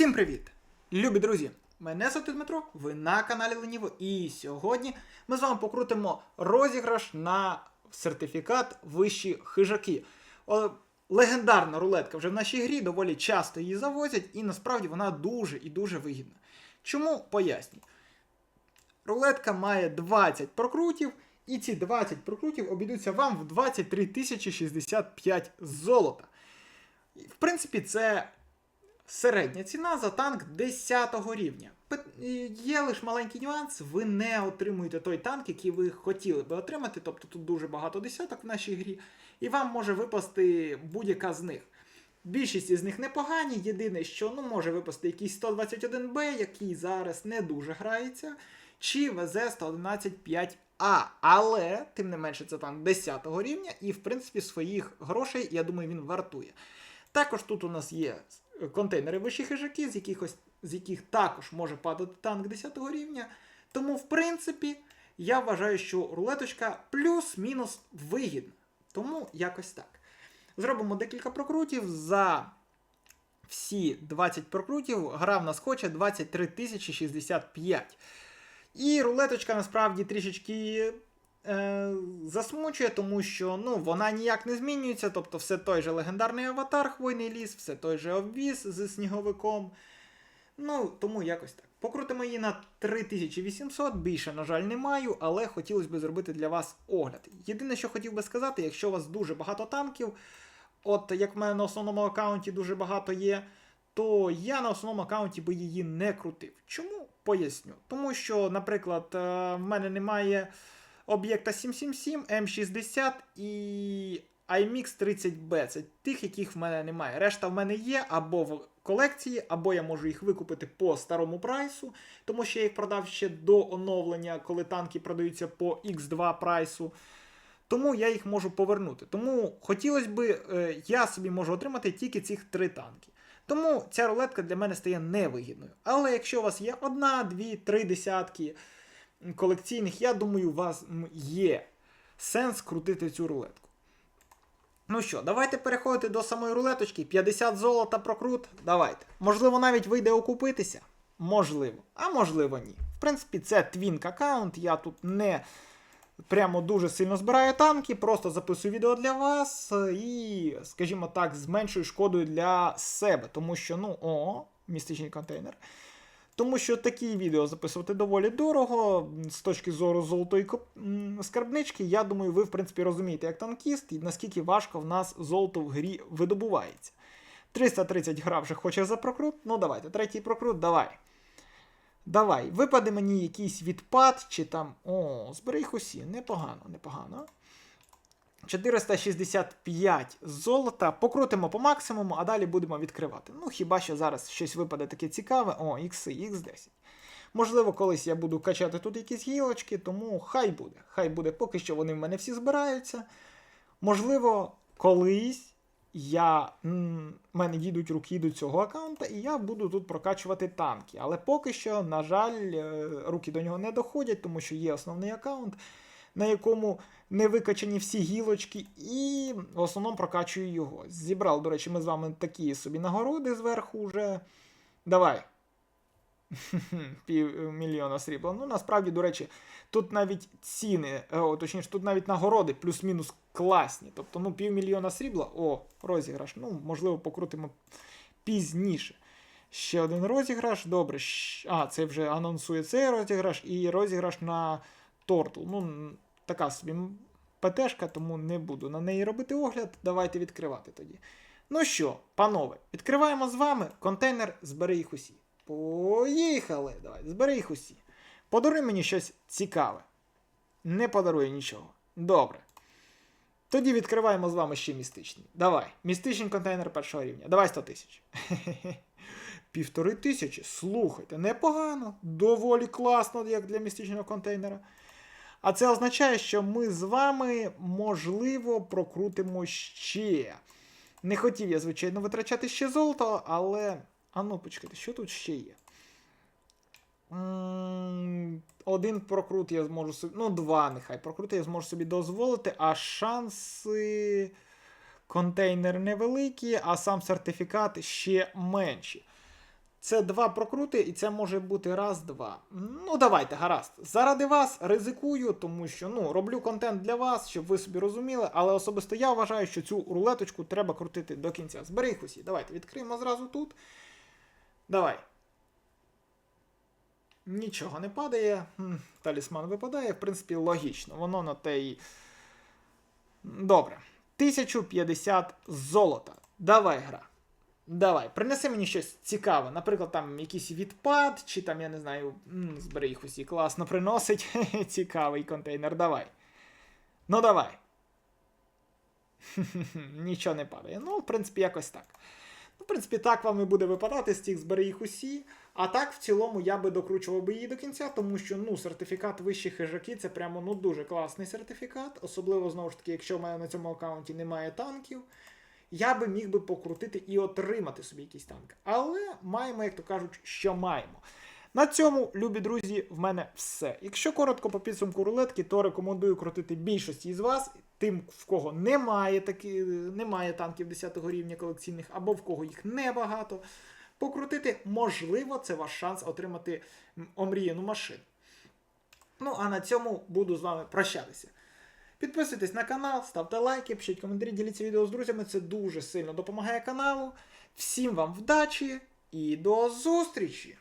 Всім привіт! Любі друзі! Мене звати Дмитро, ви на каналі Леніво, і сьогодні ми з вами покрутимо розіграш на сертифікат вищі хижаки. О, легендарна рулетка вже в нашій грі, доволі часто її завозять, і насправді вона дуже і дуже вигідна. Чому пояснюю? Рулетка має 20 прокрутів, і ці 20 прокрутів обійдуться вам в 23 тисячі 65 золота. В принципі, це середня ціна за танк 10 рівня. Є лише маленький нюанс, ви не отримуєте той танк, який ви хотіли би отримати. Тобто тут дуже багато десяток в нашій грі, і вам може випасти будь-яка з них. Більшість із них непогані. Єдине, що ну, може випасти якийсь 121Б, який зараз не дуже грається, чи ВЗ-111-5А. Але, тим не менше, це там 10 рівня, і в принципі своїх грошей, я думаю, він вартує. Також тут у нас є контейнери вищі хижаки, з, з яких також може падати танк 10 рівня. Тому, в принципі, я вважаю, що рулеточка плюс-мінус вигідна. Тому якось так. Зробимо декілька прокрутів. За всі 20 прокрутів гра в нас хоче 23 тисячі 65. І рулеточка насправді трішечки е, засмучує, тому що ну, вона ніяк не змінюється. Тобто, все той же легендарний аватар Хвойний ліс, все той же обвіз з сніговиком. Ну, тому якось так. Покрутимо її на 3800, більше, на жаль, не маю, але хотілося б зробити для вас огляд. Єдине, що хотів би сказати, якщо у вас дуже багато танків, от як в мене на основному аккаунті дуже багато є, то я на основному аккаунті би її не крутив. Чому? Поясню. Тому що, наприклад, е, в мене немає об'єкта 777, М60 і IMX 30B. Це тих, яких в мене немає. Решта в мене є або в колекції, або я можу їх викупити по старому прайсу, тому що я їх продав ще до оновлення, коли танки продаються по X2 прайсу. Тому я їх можу повернути. Тому хотілося б, е, я собі можу отримати тільки цих три танки. Тому ця рулетка для мене стає невигідною. Але якщо у вас є одна, дві, три десятки колекційних, я думаю, у вас є сенс крутити цю рулетку. Ну що, давайте переходити до самої рулеточки. 50 золота прокрут. Давайте. Можливо, навіть вийде окупитися. Можливо. А можливо, ні. В принципі, це твінк аккаунт. Я тут не прямо дуже сильно збираю танки, просто записую відео для вас е, і, скажімо так, з меншою шкодою для себе. Тому що, ну, о, містичний контейнер. Тому що такі відео записувати доволі дорого. З точки зору золотої скарбнички, я думаю, ви, в принципі, розумієте, як танкіст, і наскільки важко в нас золото в грі видобувається. 330 гра вже хоче за прокрут. Ну давайте, третій прокрут, давай. Давай, випаде мені якийсь відпад, чи там. О, збери їх усі. Непогано, непогано. 465 золота. Покрутимо по максимуму, а далі будемо відкривати. Ну, хіба що зараз щось випаде таке цікаве. О, X, X10. Можливо, колись я буду качати тут якісь гілочки, тому хай буде. Хай буде, поки що вони в мене всі збираються. Можливо, колись я, в мене дійдуть руки до цього аккаунта, і я буду тут прокачувати танки. Але поки що, на жаль, е, руки до нього не доходять, тому що є основний аккаунт, на якому не викачані всі гілочки, і в основному прокачую його. Зібрали, до речі, ми з вами такі собі нагороди зверху вже. Давай. Пів мільйона срібла. Ну, насправді, до речі, тут навіть ціни, е, о, точніше, тут навіть нагороди плюс-мінус класні. Тобто, ну, півмільйона срібла, о, розіграш. Ну, можливо, покрутимо пізніше. Ще один розіграш. Добре. А, це вже анонсує цей розіграш і розіграш на Тортл. Ну, така собі ПТшка, тому не буду на неї робити огляд. Давайте відкривати тоді. Ну що, панове, відкриваємо з вами контейнер, збери їх усі. Поїхали! Давай, збери їх усі. Подаруй мені щось цікаве. Не подарує нічого. Добре. Тоді відкриваємо з вами ще містичний. Давай. Містичний контейнер першого рівня. Давай 100 тисяч. Півтори тисячі. Слухайте, непогано. Доволі класно, як для містичного контейнера. А це означає, що ми з вами, можливо, прокрутимо ще. Не хотів я, звичайно, витрачати ще золото, але. А ну, почекайте, що тут ще є? Один прокрут я зможу собі. Ну, два нехай прокрути я зможу собі дозволити, а шанси. Контейнер невеликі, а сам сертифікат ще менші. Це два прокрути, і це може бути раз-два. Ну, давайте, гаразд. Заради вас ризикую, тому що ну, роблю контент для вас, щоб ви собі розуміли, але особисто я вважаю, що цю рулеточку треба крутити до кінця. Збери їх усі. Давайте відкриємо зразу тут. Давай. Нічого не падає. Талісман випадає, в принципі, логічно. Воно на те і. Добре. 1050 золота. Давай гра. Давай, принеси мені щось цікаве. Наприклад, там якийсь відпад, чи там, я не знаю, збери їх усі класно приносить. Цікавий контейнер, давай. Ну давай. Нічого не падає. Ну, в принципі, якось так. Ну, в принципі, так вам і буде випадати з цих збери їх усі. А так, в цілому, я би докручував би її до кінця, тому що ну, сертифікат вищі хижаки це прямо ну, дуже класний сертифікат. Особливо, знову ж таки, якщо в мене на цьому аккаунті немає танків. Я би міг би покрутити і отримати собі якийсь танк. Але маємо, як то кажуть, що маємо. На цьому, любі друзі, в мене все. Якщо коротко по підсумку рулетки, то рекомендую крутити більшості із вас, тим, в кого немає таки, немає танків 10 рівня колекційних, або в кого їх небагато. Покрутити, можливо, це ваш шанс отримати омріяну машину. Ну, а на цьому буду з вами прощатися. Підписуйтесь на канал, ставте лайки, пишіть коментарі, діліться відео з друзями. Це дуже сильно допомагає каналу. Всім вам вдачі і до зустрічі!